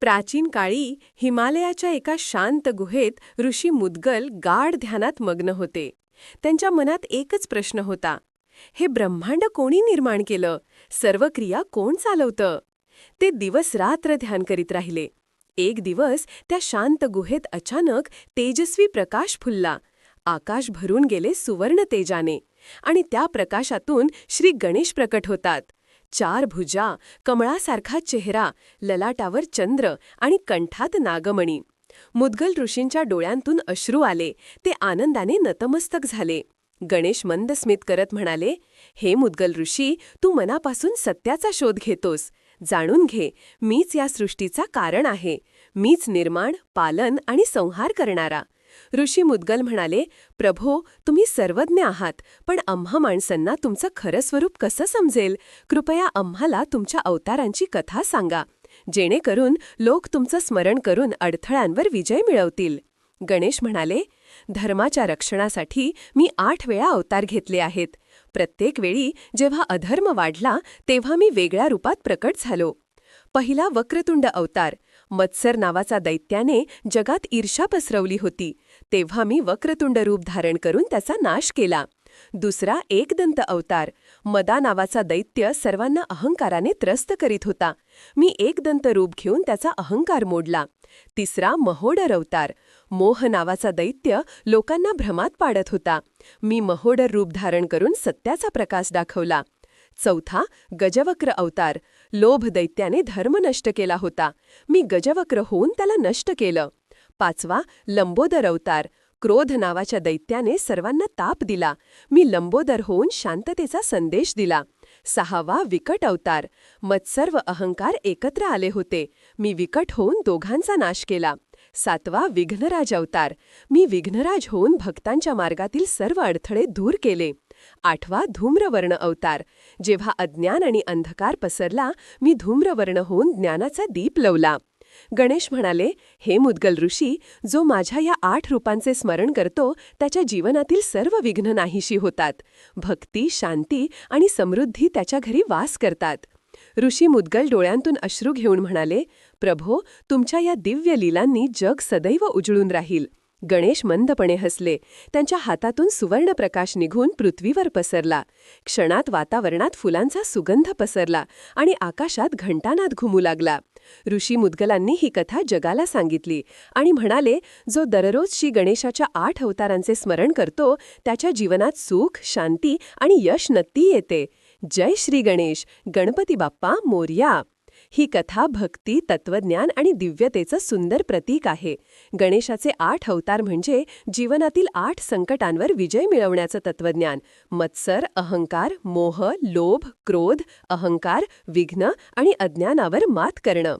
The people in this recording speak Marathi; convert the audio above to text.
प्राचीन काळी हिमालयाच्या एका शांत गुहेत ऋषी मुद्गल गाढ ध्यानात मग्न होते. त्यांच्या मनात एकच प्रश्न होता. हे ब्रह्मांड कोणी निर्माण केलं? सर्व क्रिया कोण चालवतं? ते दिवस रात्र ध्यान करीत राहिले. एक दिवस त्या शांत गुहेत अचानक तेजस्वी प्रकाश फुलला. आकाश भरून गेले सुवर्ण तेजाने आणि त्या प्रकाशातून श्री गणेश प्रकट होतात. चार भुजा कमळासारखा चेहरा ललाटावर चंद्र आणि कंठात नागमणी. मुद्गल ऋषींच्या डोळ्यांतून अश्रू आले ते आनंदाने नतमस्तक झाले. गणेश मंद स्मित करत म्हणाले हे मुद्गल ऋषी तू मनापासून सत्याचा शोध घेतोस. जाणून घे मीच या सृष्टीचा कारण आहे. मीच निर्माण पालन आणि संहार करणारा. ऋषी मुद्गल म्हणाले प्रभो तुम्ही सर्वज्ञ आहात पण आम्हा माणसांना तुमचं खरं स्वरूप कसं समजेल? कृपया आम्हाला तुमच्या अवतारांची कथा सांगा जेणेकरून लोक तुमचं स्मरण करून अडथळ्यांवर विजय मिळवतील. गणेश म्हणाले धर्माच्या रक्षणासाठी मी आठ वेळा अवतार घेतले आहेत. प्रत्येक वेळी जेव्हा अधर्म वाढला तेव्हा मी वेगळ्या रूपात प्रकट झालो. पहिला वक्रतुंड अवतार. मत्सर नावाचा दैत्याने जगात ईर्षा पसरवली होती. तेव्हा मी वक्रतुंड रूप धारण करून त्याचा नाश केला. दुसरा एकदंत अवतार. मदा नावाचा दैत्य सर्वांना अहंकाराने त्रस्त करीत होता. मी एकदंत रूप घेऊन त्याचा अहंकार मोडला. तिसरा महोडर अवतार. मोह नावाचा दैत्य लोकांना भ्रमात पाडत होता. मी महोडर रूप धारण करून सत्याचा प्रकाश दाखवला. चौथा गजवक्र अवतार. लोभ दैत्याने धर्म नष्ट केला होता. मी गजवक्र होऊन त्याला नष्ट केलं. पाचवा लंबोदर अवतार. क्रोध नावाच्या दैत्याने सर्वांना ताप दिला. मी लंबोदर होऊन शांततेचा संदेश दिला. सहावा विकट अवतार. मत्सर्व अहंकार एकत्र आले होते. मी विकट होऊन दोघांचा नाश केला. सातवा विघ्नराज अवतार. मी विघ्नराज होऊन भक्तांच्या मार्गातील सर्व अडथळे दूर केले. आठवा धूम्रवर्ण अवतार. जेव्हा अज्ञान आणि अंधकार पसरला मी धूम्रवर्ण होऊन ज्ञानाचा दीप लवला. गणेश म्हणाले हे मुद्गल ऋषी जो माझ्या या आठ रूपांचे स्मरण करतो त्याच्या जीवनातील सर्व विघ्न नाहीशी होतात. भक्ती शांती आणि समृद्धी त्याच्या घरी वास करतात. ऋषी मुद्गल डोळ्यांतून अश्रू घेऊन म्हणाले प्रभो तुमच्या या दिव्य लीलांनी जग सदैव उजळून राहील. गणेश मंदपणे हसले. त्यांच्या हातातून सुवर्णप्रकाश निघून पृथ्वीवर पसरला. क्षणात वातावरणात फुलांचा सुगंध पसरला आणि आकाशात घंटानाद घुमू लागला. ऋषी मुद्गलांनी ही कथा जगाला सांगितली आणि म्हणाले जो दररोज श्री गणेशाच्या आठ अवतारांचे स्मरण करतो त्याच्या जीवनात सुख शांती आणि यश नत्ती येते. जय श्री गणेश. गणपती बाप्पा मोर्या. ही कथा भक्ती तत्वज्ञान आणि दिव्यतेचं सुंदर प्रतीक आहे. गणेशाचे आठ अवतार म्हणजे जीवनातील आठ संकटांवर विजय मिळवण्याचं तत्वज्ञान मत्सर अहंकार मोह लोभ क्रोध अहंकार विघ्न आणि अज्ञानावर मात करणं.